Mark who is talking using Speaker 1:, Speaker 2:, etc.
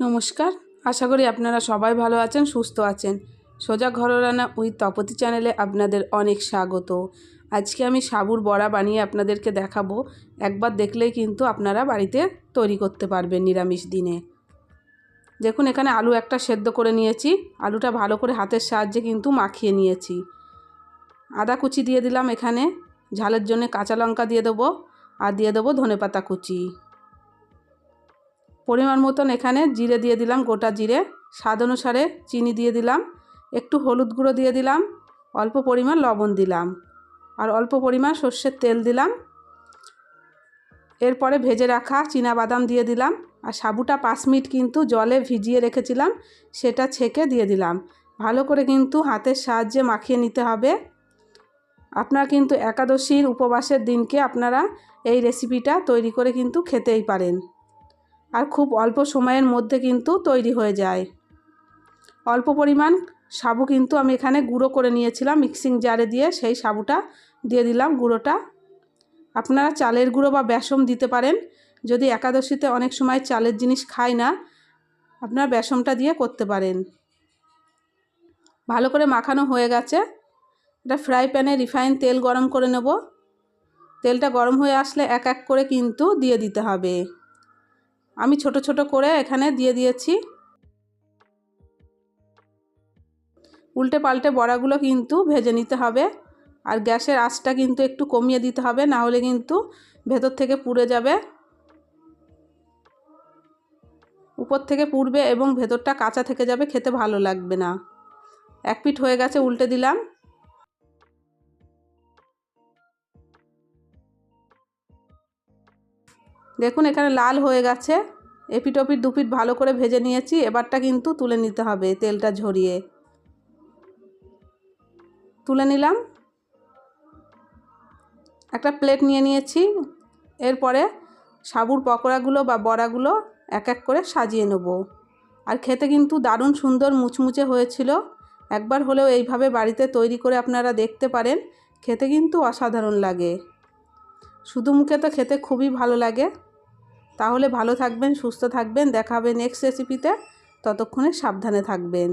Speaker 1: নমস্কার। আশা করি আপনারা সবাই ভালো আছেন, সুস্থ আছেন। সোজা ঘর রান্না উইথ তপতি চ্যানেলে আপনাদের অনেক স্বাগত। আজকে আমি সাবুর বড়া বানিয়ে আপনাদেরকে দেখাবো। একবার দেখলেই কিন্তু আপনারা বাড়িতে তৈরি করতে পারবেন নিরামিষ দিনে। দেখুন, এখানে আলু একটা সেদ্ধ করে নিয়েছি। আলুটা ভালো করে হাতের সাহায্যে কিন্তু মাখিয়ে নিয়েছি। আদা কুচি দিয়ে দিলাম এখানে। ঝালের জন্য কাঁচা লঙ্কা দিয়ে দেবো। আর দিয়ে দেবো ধনেপাতা কুচি। পরিমাণ মতন এখানে জিরে দিয়ে দিলাম, গোটা জিরে। স্বাদ অনুসারে চিনি দিয়ে দিলাম, একটু হলুদ গুঁড়ো দিয়ে দিলাম, অল্প পরিমাণ লবণ দিলাম আর অল্প পরিমাণ সর্ষের তেল দিলাম। এরপরে ভেজে রাখা বাদাম দিয়ে দিলাম আর সাবুটা পাঁচ মিনিট কিন্তু জলে ভিজিয়ে রেখেছিলাম, সেটা ছেঁকে দিয়ে দিলাম। ভালো করে কিন্তু হাতের সাহায্যে মাখিয়ে নিতে হবে। আপনারা কিন্তু একাদশীর উপবাসের দিনকে আপনারা এই রেসিপিটা তৈরি করে কিন্তু খেতেই পারেন। আর খুব অল্প সময়ের মধ্যে কিন্তু তৈরি হয়ে যায়। অল্প পরিমাণ সাবু কিন্তু আমি এখানে গুঁড়ো করে নিয়েছিলাম মিক্সিং জারে দিয়ে সেই সাবুটা দিয়ে দিলাম গুঁড়োটা। আপনারা চালের গুঁড়ো বা বেসম দিতে পারেন, যদি একাদশীতে অনেক সময় চালের জিনিস খায় না, আপনারা বেসমটা দিয়ে করতে পারেন। ভালো করে মাখানো হয়ে গেছে। এটা ফ্রাই প্যানে রিফাইন তেল গরম করে নেব। তেলটা গরম হয়ে আসলে এক এক করে কিন্তু দিয়ে দিতে হবে। আমি ছোট ছোট করে এখানে দিয়ে দিয়েছি। উল্টে পাল্টে বড়াগুলো কিন্তু ভেজে নিতে হবে। আর গ্যাসের আঁচটা কিন্তু একটু কমিয়ে দিতে হবে, না হলে কিন্তু ভেতর থেকে পুড়ে যাবে। উপর থেকে পুড়বে এবং ভেতরটা কাঁচা থেকে যাবে, খেতে ভালো লাগবে না। এক পিঠ হয়ে গেছে, উল্টে দিলাম। দেখুন, এখানে লাল হয়ে গেছে। এপিট ওপিট দুপিট ভালো করে ভেজে নিয়েছি। এবারটা কিন্তু তুলে নিতে হবে তেলটা ঝরিয়ে। তুলে নিলাম। একটা প্লেট নিয়ে নিয়েছি। এরপরে সাবুর পকোড়াগুলো বা বড়াগুলো এক এক করে সাজিয়ে নেব। আর খেতে কিন্তু দারুণ সুন্দর মুচমুচে হয়েছিল। একবার হলেও এইভাবে বাড়িতে তৈরি করে আপনারা দেখতে পারেন। খেতে কিন্তু অসাধারণ লাগে। শুধু মুখে তো খেতে খুবই ভালো লাগে। তাহলে ভালো থাকবেন সুস্থ থাকবেন। দেখা হবে নেক্সট রেসিপিতে ততক্ষণে সাবধানে থাকবেন।